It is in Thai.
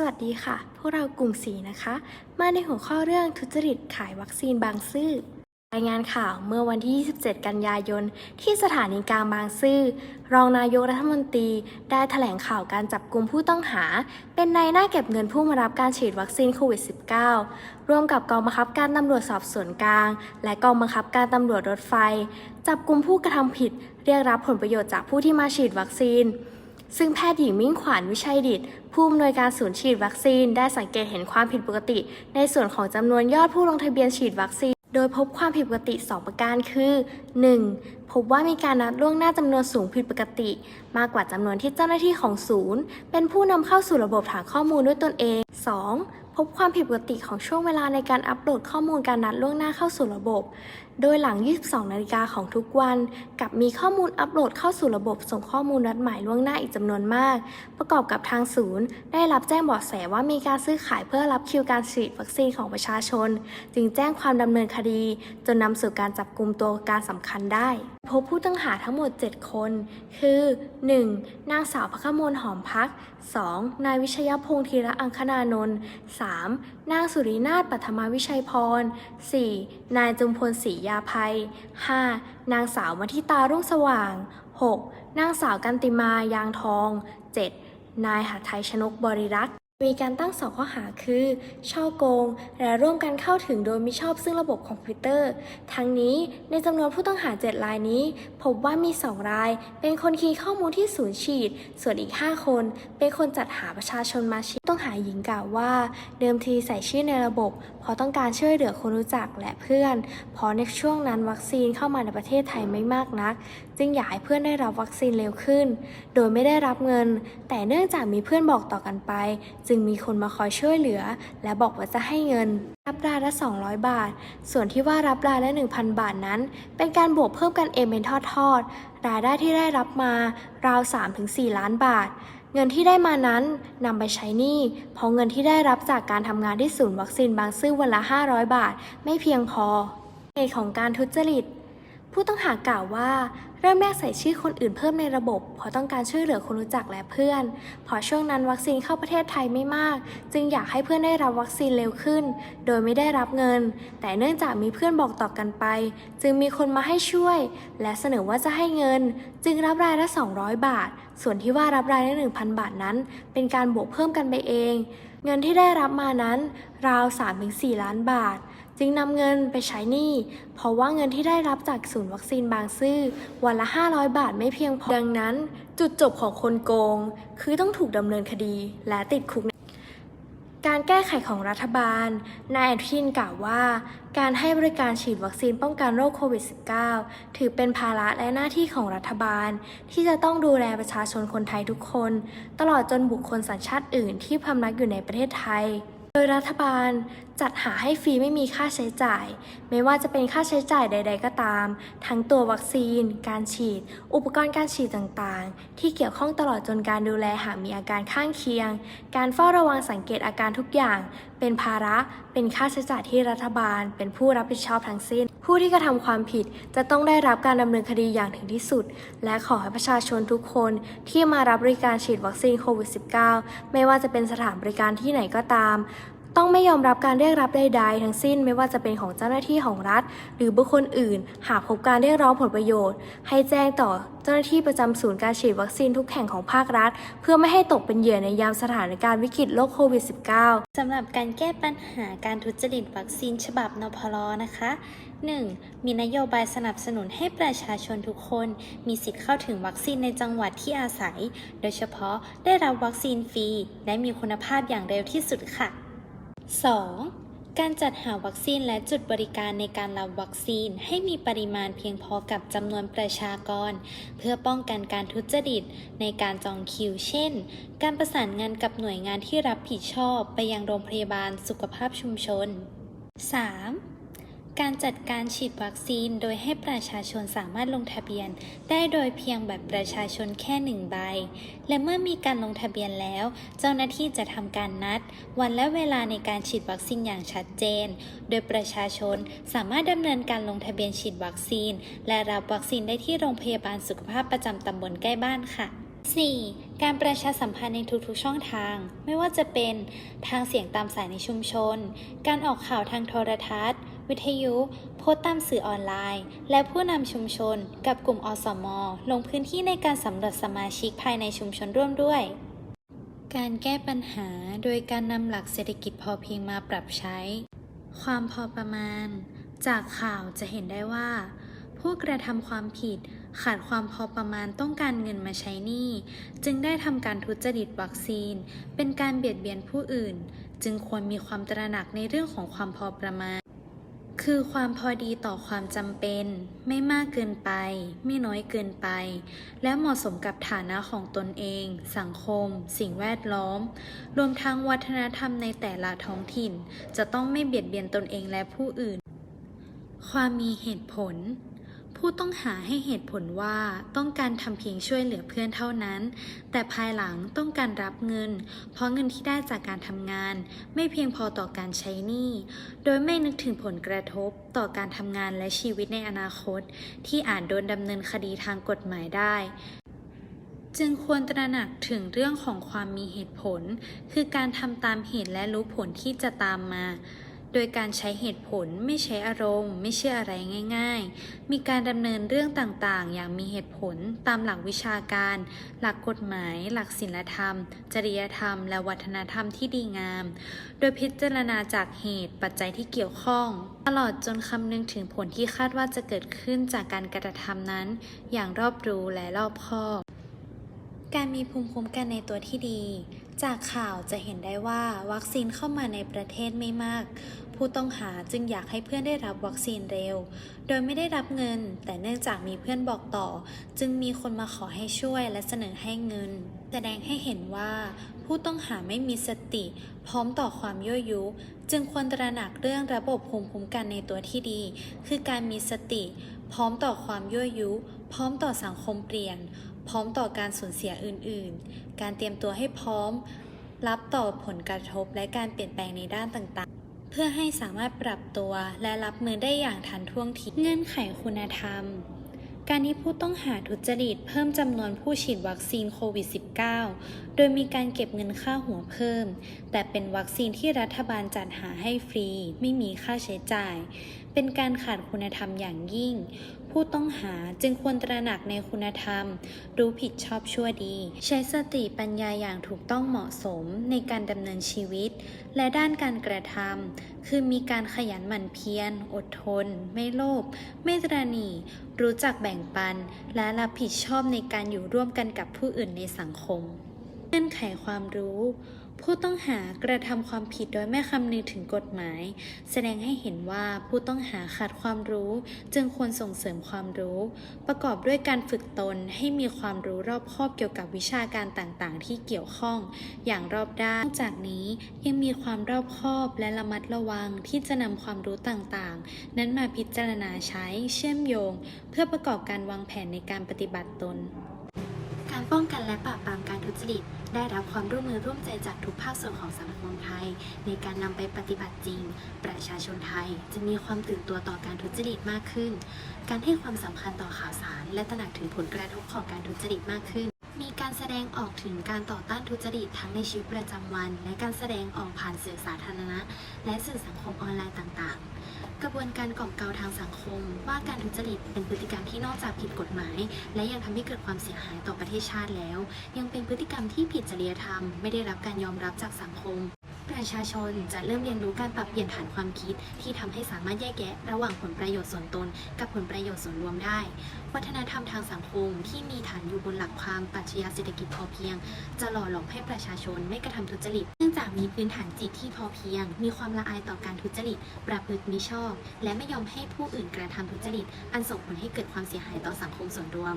สวัสดีค่ะ พวกเรากลุ่มสีนะคะ มาในหัวข้อเรื่องทุจริตขายวัคซีนบางซื่อ รายงานข่าวเมื่อวันที่ 27 กันยายน ที่สถานีกลางบางซื่อ รองนายกรัฐมนตรีได้แถลงข่าวการจับกลุ่มผู้ต้องหา เป็นนายหน้าเก็บเงินผู้มารับการฉีดวัคซีนโควิด -19 ร่วมกับกองบังคับการตำรวจสอบสวนกลาง และกองบังคับการตำรวจรถไฟ จับกลุ่มผู้กระทำผิด เรียกรับผลประโยชน์จากผู้ที่มาฉีดวัคซีน ซึ่งแพทย์หญิงมิ่งขวัญวิชัยดิตผู้อำนวยการศูนย์ฉีดวัคซีน ได้สังเกตเห็นความผิดปกติ ในส่วนของจำนวนยอดผู้ลงทะเบียนฉีดวัคซีน โดยพบความผิดปกติ 2 ประการคือ 1. พบว่ามีการนัดล่วงหน้าจำนวนสูงผิดปกติ มากกว่าจำนวนที่เจ้าหน้าที่ของศูนย์ เป็นผู้นำเข้าสู่ระบบฐานข้อมูลด้วยตนเอง 2. พบความผิดปกติของช่วงเวลาในการอัปโหลดข้อมูลการนัดล่วงหน้าเข้าสู่ระบบ โดยหลัง 22 นาฬิกาของทุกวันกับมีข้อมูลอัปโหลดเข้าสู่ระบบส่งข้อมูลนัดหมายล่วงหน้าอีกจำนวนมาก ประกอบกับทางศูนย์ ได้รับแจ้งเบาะแสว่ามีการซื้อขายเพื่อรับคิวการฉีดวัคซีนของประชาชน จึงแจ้งความดำเนินคดี จนนำสู่การจับกลุ่มตัวการสำคัญได้ พบผู้ต้องหาทั้งหมด 7 คน คือ 1. นางสาวพระขมลหอมพัก 2. นายวิชยพงษ์ธีระอังคนานนท์ 3. นางสุรินาถปัทมาวิชัยพร 4. นายจุมพลศรียาภัย 5. นางสาวมัทิตารุ่งสว่าง 6. นางสาวกันติมายางทอง 7. นายหัทัยชนกบริรักษ์ มีการตั้งสองข้อหาคือ ช่อโกง และร่วมกันเข้าถึงโดยมิชอบซึ่งระบบคอมพิวเตอร์ ทั้งนี้ในจำนวนผู้ต้องหา 7 รายนี้ พบว่ามี 2 ราย เป็นคนคีย์ข้อมูลที่ศูนย์ฉีด ส่วนอีก 5 คน เป็นคนจัดหาประชาชนมาฉีดต้องหาหญิงกล่าวว่า เดิมทีใส่ชื่อในระบบ เพราะต้องการช่วยเหลือคนรู้จักและเพื่อน เพราะในช่วงนั้นวัคซีนเข้ามาในประเทศไทยไม่มากนัก จึงอยากให้เพื่อนได้รับวัคซีนเร็วขึ้น โดยไม่ได้รับเงิน แต่เนื่องจากมีเพื่อนบอกต่อกันไปจึงมีคนมาคอยช่วยเหลือ และบอกว่าจะให้เงิน รับรายละ 200 บาท ส่วนที่ว่ารับรายละ 1,000 บาทนั้น เป็นการบวกเพิ่มกันเองเป็นทอดๆรายได้ที่ได้รับมาราว 3-4 ล้านบาทเงินที่ได้มานั้นนำไปใช้หนี้เพราะเงินที่ได้รับจากการทำงานที่ศูนย์วัคซีนบางซื่อวันละ 500 บาท ไม่เพียงพอเหตุของการทุจริต ผู้ต้องหากล่าวว่า เริ่มแรกใส่ชื่อคนอื่นเพิ่มในระบบ เพราะต้องการช่วยเหลือคนรู้จักและเพื่อนเพราะช่วงนั้นวัคซีนเข้าประเทศไทยไม่มาก จึงอยากให้เพื่อนได้รับวัคซีนเร็วขึ้น โดยไม่ได้รับเงิน แต่เนื่องจากมีเพื่อนบอกต่อกันไป จึงมีคนมาให้ช่วย และเสนอว่าจะให้เงิน จึงรับรายละ 200 บาท ส่วนที่ว่ารับรายละ 1,000 บาทนั้น เป็นการบวกเพิ่มกันไปเอง เงินที่ได้รับมานั้น ราว 3-4 ล้านบาท จึงนำเงินไปใช้หนี้ เพราะว่าเงินที่ได้รับจากศูนย์วัคซีนบางซื่อ วันละ 500 บาทไม่เพียงพอ ดังนั้น จุดจบของคนโกง คือต้องถูกดำเนินคดีและติดคุก การแก้ไขของรัฐบาล นายอนุทินกล่าวว่า การให้บริการฉีดวัคซีนป้องกันโรคโควิด -19 ถือเป็นภาระและหน้าที่ของรัฐบาล ที่จะต้องดูแลประชาชนคนไทยทุกคน ตลอดจนบุคคลสัญชาติอื่นที่พำนักอยู่ในประเทศไทย ดยรัฐบาลจัดหาให้ฟรีไม่มีค่าใช้จ่าย ไม่ว่าจะเป็นค่าใช้จ่ายใด ๆ ก็ตาม ทั้งตัววัคซีน การฉีด อุปกรณ์การฉีดต่างๆ ที่เกี่ยวข้องตลอดจนการดูแลหากมีอาการข้างเคียง การเฝ้าระวังสังเกตอาการทุกอย่างเป็นภาระเป็นค่าใช้จ่ายที่รัฐบาล เป็นผู้รับผิดชอบทั้งสิ้น ผู้ที่กระทำความผิดจะต้องได้รับการดำเนินคดีอย่างถึงที่สุด และขอให้ประชาชนทุกคนที่มารับบริการฉีดวัคซีนโควิด -19 ไม่ว่าจะเป็นสถานบริการที่ไหนก็ตาม ต้องไม่ยอมรับการเรียกรับใดๆทั้งสิ้นไม่ว่าจะเป็นของเจ้าหน้าที่ของรัฐ หรือบุคคลอื่น หากพบการเรียกร้องผลประโยชน์ ให้แจ้งต่อเจ้าหน้าที่ประจำศูนย์การฉีดวัคซีนทุกแห่งของภาครัฐ เพื่อไม่ให้ตกเป็นเหยื่อในยามสถานการณ์วิกฤตโรคโควิด -19 สำหรับการแก้ปัญหาการทุจริตวัคซีนฉบับนพลนะคะ 1. มีนโยบายสนับสนุนให้ประชาชนทุกคน มีสิทธิ์เข้าถึงวัคซีนในจังหวัดที่อาศัย โดยเฉพาะได้รับวัคซีนฟรี และมีคุณภาพอย่างเร็วที่สุดค่ะ 2. การจัดหาวัคซีนและจุดบริการในการรับวัคซีนให้มีปริมาณเพียงพอกับจำนวนประชากร เพื่อป้องกันการทุจริตในการจองคิว เช่น การประสานงานกับหน่วยงานที่รับผิดชอบไปยังโรงพยาบาลสุขภาพชุมชน 3. การจัดการฉีดวัคซีนโดยให้ประชาชนสามารถลงทะเบียน ได้โดยเพียงแบบประชาชนแค่หนึ่งใบ และเมื่อมีการลงทะเบียนแล้ว เจ้าหน้าที่จะทำการนัด วันและเวลาในการฉีดวัคซีนอย่างชัดเจน โดยประชาชนสามารถดำเนินการลงทะเบียนฉีดวัคซีน และรับวัคซีนได้ที่โรงพยาบาลสุขภาพประจำตำบลใกล้บ้านค่ะ 4. การประชาสัมพันธ์ในทุกๆช่องทาง ไม่ว่าจะเป็นทางเสียงตามสายในชุมชน การออกข่าวทางโทรทัศน์ วิทยุ โพสต์ตามสื่อออนไลน์ และผู้นำชุมชน กับกลุ่มอสม ลงพื้นที่ในการสำรวจสมาชิกภายในชุมชนร่วมด้วย การแก้ปัญหาโดยการนำหลักเศรษฐกิจพอเพียงมาปรับใช้ ความพอประมาณ จากข่าวจะเห็นได้ว่า ผู้กระทำความผิดขาดความพอประมาณต้องการเงินมาใช้หนี้ จึงได้ทำการทุจริตวัคซีน เป็นการเบียดเบียนผู้อื่น จึงควรมีความตระหนักในเรื่องของความพอประมาณ คือความพอดีต่อความจำเป็น ไม่มากเกินไป ไม่น้อยเกินไป และเหมาะสมกับฐานะของตนเอง สังคม สิ่งแวดล้อม รวมทั้งวัฒนธรรมในแต่ละท้องถิ่น จะต้องไม่เบียดเบียนตนเองและผู้อื่น ความมีเหตุผล ผู้ต้องหาให้เหตุผลว่าต้องการทำเพียงช่วยเหลือเพื่อนเท่านั้น แต่ภายหลังต้องการรับเงิน เพราะเงินที่ได้จากการทำงาน ไม่เพียงพอต่อการใช้หนี้ โดยไม่นึกถึงผลกระทบต่อการทำงานและชีวิตในอนาคต ที่อาจโดนดำเนินคดีทางกฎหมายได้ จึงควรตระหนักถึงเรื่องของความมีเหตุผล คือการทำตามเหตุและรู้ผลที่จะตามมา โดยการใช้เหตุผลไม่ใช้อารมณ์ ไม่เชื่ออะไรง่ายๆ มีการดำเนินเรื่องต่างๆ อย่างมีเหตุผลตามหลักวิชาการ หลักกฎหมาย หลักศีลธรรม จริยธรรม และวัฒนธรรมที่ดีงาม โดยพิจารณาจากเหตุปัจจัยที่เกี่ยวข้อง ตลอดจนคำนึงถึงผลที่คาดว่าจะเกิดขึ้นจากการกระทำนั้น อย่างรอบรู้และรอบคอบ การมีภูมิคุ้มกันในตัวที่ดี จากข่าวจะเห็นได้ว่าวัคซีนเข้ามาในประเทศไม่มาก ผู้ต้องหาจึงอยากให้เพื่อนได้รับวัคซีนเร็ว โดยไม่ได้รับเงิน แต่เนื่องจากมีเพื่อนบอกต่อ จึงมีคนมาขอให้ช่วยและเสนอให้เงิน แสดงให้เห็นว่า ผู้ต้องหาไม่มีสติ พร้อมต่อความยั่วยุ จึงควรตระหนักเรื่องระบบภูมิคุ้มกันในตัวที่ดี คือการมีสติ พร้อมต่อความยั่วยุ พร้อมต่อสังคมเปลี่ยน พร้อมต่อการสูญเสียอื่น ๆ การเตรียมตัวให้พร้อม รับต่อผลกระทบและการเปลี่ยนแปลงในด้านต่าง ๆ เพื่อให้สามารถปรับตัวและรับมือได้อย่างทันท่วงทีเงื่อนไขคุณธรรม การที่ผู้ต้องหาทุจริตเพิ่มจำนวนผู้ฉีดวัคซีนโควิด -19 โดยมีการเก็บเงินค่าหัวเพิ่ม แต่เป็นวัคซีนที่รัฐบาลจัดหาให้ฟรี ไม่มีค่าใช้จ่ายเป็นการขาดคุณธรรมอย่างยิ่ง ผู้ต้องหาจึงควรตระหนักในคุณธรรม รู้ผิดชอบชั่วดี ใช้สติปัญญาอย่างถูกต้องเหมาะสมในการดำเนินชีวิต และด้านการกระทำคือมีการขยันหมั่นเพียร อดทน ไม่โลภไม่ตระหนี่รู้จักแบ่งปัน และรับผิดชอบในการอยู่ร่วมกันกับผู้อื่นในสังคม เงื่อนไขความรู้ ผู้ต้องหากระทำความผิดโดยไม่คำนึงถึงกฎหมาย แสดงให้เห็นว่าผู้ต้องหาขาดความรู้ จึงควรส่งเสริมความรู้ ประกอบด้วยการฝึกตนให้มีความรู้รอบคอบเกี่ยวกับวิชาการต่างๆ ที่เกี่ยวข้อง อย่างรอบด้านนอกจากนี้ยังมีความรอบคอบและระมัดระวังที่จะนำความรู้ต่างๆ นั้นมาพิจารณาใช้เชื่อมโยง เพื่อประกอบการวางแผนในการปฏิบัติตน การป้องกันและปราบปรามการทุจริต ได้รับความร่วมมือร่วมใจจากทุกภาคส่วนของสังคมไทย ในการนำไปปฏิบัติจริง ประชาชนไทยจะมีความตื่นตัวต่อการทุจริตมากขึ้น การให้ความสำคัญต่อข่าวสาร และตระหนักถึงผลกระทบของการทุจริตมากขึ้น มีการแสดงออกถึงการต่อต้านทุจริตทั้งในชีวิตประจำวัน และการแสดงออกผ่านสื่อสาธารณะ และสื่อสังคมออนไลน์ต่างๆ กระบวนการก่อมเกาทางสังคม ว่าการทุจริตเป็นพฤติกรรมที่นอกจากผิดกฎหมาย และยังทำให้เกิดความเสียหายต่อประเทศชาติแล้ว ยังเป็นพฤติกรรมที่ผิดจริยธรรม ไม่ได้รับการยอมรับจากสังคม ประชาชนจะเริ่มเรียนรู้การปรับเปลี่ยนฐานความคิด ที่ทำให้สามารถแยกแยะ ระหว่างผลประโยชน์ส่วนตน กับผลประโยชน์ส่วนรวมได้ วัฒนธรรมทางสังคมที่มีฐานอยู่บนหลักความปรัชญาเศรษฐกิจพอเพียง จะหล่อหลอมให้ประชาชนไม่กระทำทุจริต เนื่องจากมีพื้นฐานจิตที่พอเพียง มีความละอายต่อการทุจริต ประพฤติมิชอบ และไม่ยอมให้ผู้อื่นกระทำทุจริต อันส่งผลให้เกิดความเสียหายต่อสังคมส่วนรวม